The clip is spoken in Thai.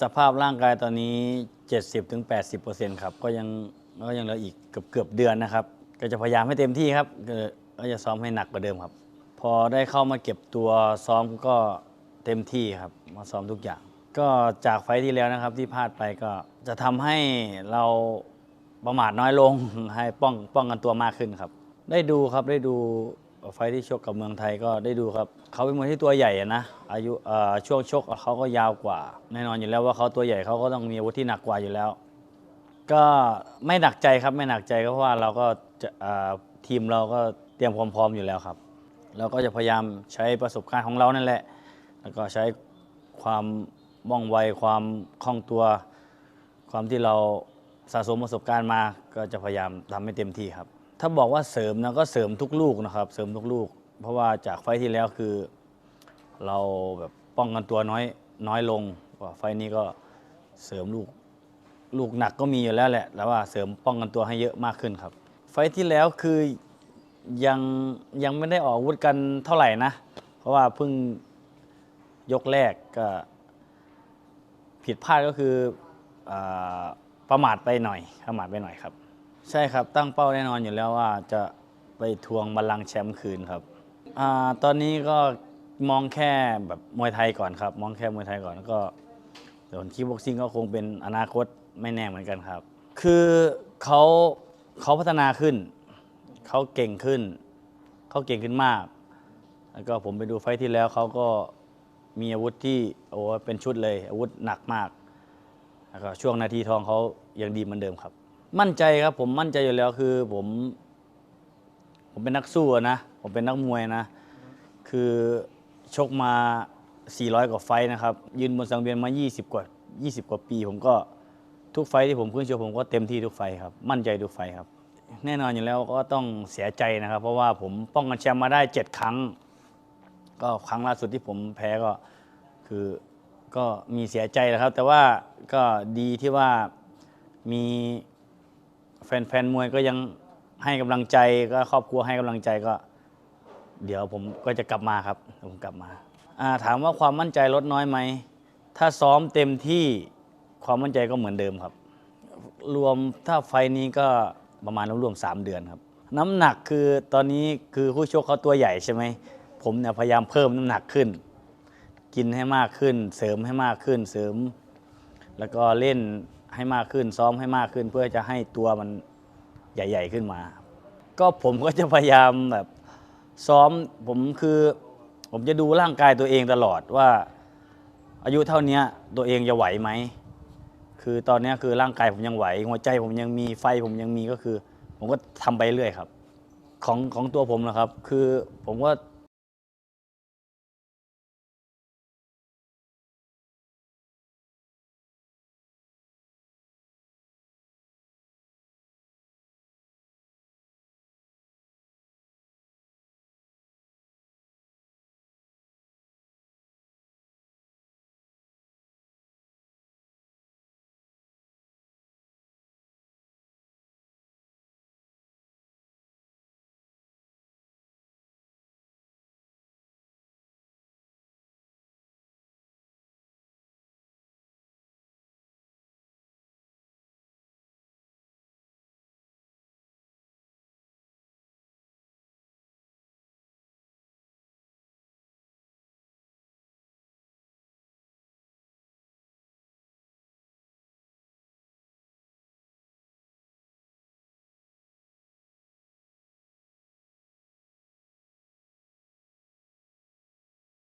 สภาพร่างกายตอนนี้ 70-80%ครับก็ยังก็ยังเหลืออีกเกือบเกือบเดือนนะครับ ก็จะพยายามให้เต็มที่ครับก็ก็จะซ้อมให้หนักกว่าเดิมครับ พอได้เข้ามาเก็บตัวซ้อมก็เต็มที่ครับ มาซ้อมทุกอย่าง ก็จากไฟล์ที่แล้วนะครับที่พลาดไปก็จะทำให้เราประมาทน้อยลง ให้ป้องป้องกันตัวมากขึ้นครับ ได้ดูครับได้ดู ไฟที่ชกกับเมืองไทยก็ได้ดูครับเขาเป็นมวยที่ตัวใหญ่นะอายุช่วงชกเขาก็ยาวกว่าแน่นอนอยู่แล้วว่าเขาตัวใหญ่เขาก็ต้องมีอาวุธที่หนักกว่าอยู่แล้ว ก็ไม่หนักใจครับไม่หนักใจก็เพราะว่าเราก็จะทีมเราก็เตรียมความพร้อมอยู่แล้วครับเราก็จะพยายามใช้ประสบการณ์ของเรานั่นแหละ แล้วก็ใช้ความว่องไวความคล่องตัว ความที่เราสะสมประสบการณ์มา ก็จะพยายามทำให้เต็มที่ครับ ถ้าบอกว่าเสริมนะก็เสริมทุกลูกนะครับ เสริมทุกลูก เพราะว่าจากไฟที่แล้วคือ เราแบบป้องกันตัวน้อยน้อยลงกว่าไฟนี้ก็เสริมลูกลูกหนักก็มีอยู่แล้วแหละแต่ว่าเสริมป้องกันตัวให้เยอะมากขึ้นครับ ไฟที่แล้วคือยังยังไม่ได้ออกอาวุธกันเท่าไหร่นะ เพราะว่าเพิ่งยกแรกก็ผิดพลาดก็คืออประมาทไปหน่อยประมาทไปหน่อยครับ ใช่ครับตั้งเป้าแน่นอนอยู่แล้วว่าจะไปทวงบัลลังก์แชมป์คืนครับอาตอนนี้ก็มองแค่แบบมวยไทยก่อนครับ มองแค่มวยไทยก่อนแล้วก็ส่วนคิกบ็อกซิ่งก็คงเป็นอนาคตไม่แน่เหมือนกันครับ คือเขาเขาพัฒนาขึ้น เขาเก่งขึ้น เขาเก่งขึ้นมาก แล้วก็ผมไปดูไฟท์ที่แล้วเขาก็มีอาวุธที่โอ้เป็นชุดเลย อาวุธหนักมากแล้วก็ช่วงนาทีทองเขายังดีเหมือนเดิมครับ มั่นใจครับผมมั่นใจอยู่แล้วคือผม ผมเป็นนักสู้อะนะ ผมเป็นนักมวยนะ คือชกมา 400 กว่าไฟต์นะครับ ยืนบนสังเวียนมา 20 กว่า 20 กว่าปี ผมก็ทุกไฟต์ที่ผมขึ้นชกผมก็เต็มที่ทุกไฟต์ครับ มั่นใจทุกไฟต์ครับ แน่นอนอยู่แล้วก็ต้องเสียใจนะครับ เพราะว่าผมป้องกันแชมป์มาได้ 7 ครั้ง ก็ครั้งล่าสุดที่ผมแพ้ก็คือก็มีเสียใจนะครับ แต่ว่าก็ดีที่ว่ามี แฟนๆมวยก็ยังให้กำลังใจก็ครอบครัวให้กำลังใจก็ เดี๋ยวผมก็จะกลับมาครับเดี๋ยวผมกลับมาอ่าถามว่าความมั่นใจลดน้อยไหม ถ้าซ้อมเต็มที่ความมั่นใจก็เหมือนเดิมครับ รวมถ้าไฟล์นี้ก็ประมาณรวมๆสามเดือนครับ น้ำหนักคือตอนนี้คือคู่ชกเขาตัวใหญ่ใช่ไหมผมเนี่ยพยายามเพิ่มน้ำหนักขึ้น กินให้มากขึ้น เสริมให้มากขึ้นเสริม แล้วก็เล่น ให้มากขึ้น ซ้อมให้มากขึ้น เพื่อจะให้ตัวมันใหญ่ ๆขึ้นมา ก็ผมก็จะพยายามแบบซ้อมผมคือ ผมจะดูร่างกายตัวเองตลอดว่า อายุเท่านี้ตัวเองจะไหวไหมคือตอนนี้คือร่างกายผมยังไหว หัวใจผมยังมีไฟผมยังมีก็คือ ผมก็ทำไปเรื่อยครับ ของของตัวผมนะครับ คือผมก็